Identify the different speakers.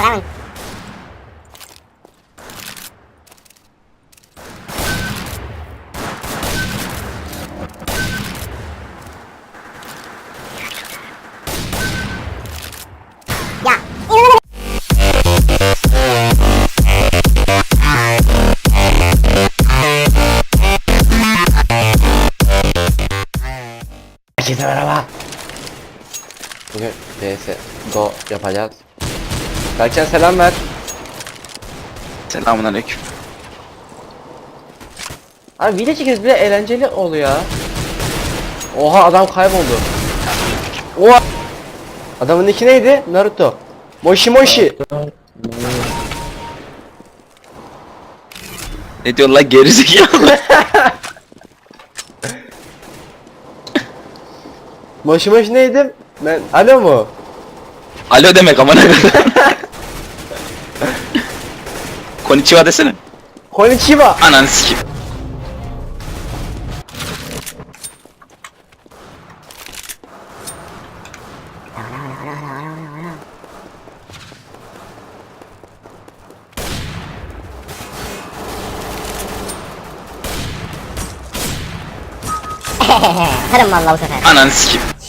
Speaker 1: esperaban.
Speaker 2: Se graba. Go, ya para. Berkcan selam ver.
Speaker 3: Selamun aleyküm.
Speaker 2: Abi video çekeriz bile eğlenceli oluyor. Oha adam kayboldu. Oha. Adamın iki neydi? Naruto. Moshi Moshi.
Speaker 3: Ne diyor lan gerizekalı?
Speaker 2: Moshi Moshi neydi? Ben alo mu?
Speaker 3: Alo demek こんにちはですね。
Speaker 2: こんにちは。
Speaker 3: あ、なんすき。
Speaker 1: ただまんが。
Speaker 3: き。